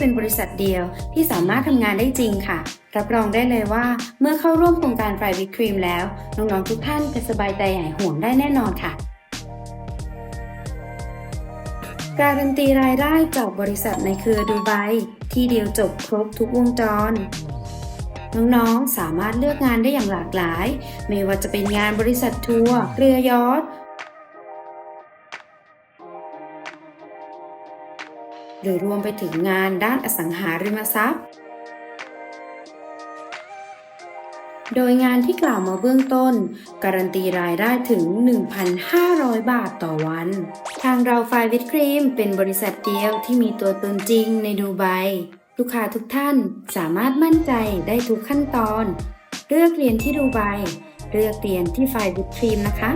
เป็นบริษัทเดียวที่สามารถทำงานได้จริงค่ะ รับรองได้เลยว่า เมื่อเข้าร่วมโครงการไฟวิครีมแล้ว น้องๆทุกท่านจะสบายใจหายห่วงได้แน่นอนค่ะ การันตีรายได้จากบริษัทในเครือดูไบที่เดียวจบครบทุกวงจร น้องๆสามารถเลือกงานได้อย่างหลากหลาย ไม่ว่าจะเป็นงานบริษัททัวร์เรือยอท หรือรวมไปถึงงานด้านอสังหาริมทรัพย์ โดยงานที่กล่าวมาเบื้องต้น การันตีรายได้ถึง 1,500 บาทต่อวัน ทางเราไฟวิตครีมเป็นบริษัทเดียวที่มีตัวตนจริงในดูไบลูกค้าทุกท่านสามารถมั่นใจได้ทุกขั้นตอน เลือกเรียนที่ดูไบเลือกเรียนที่ไฟวิตครีมนะคะ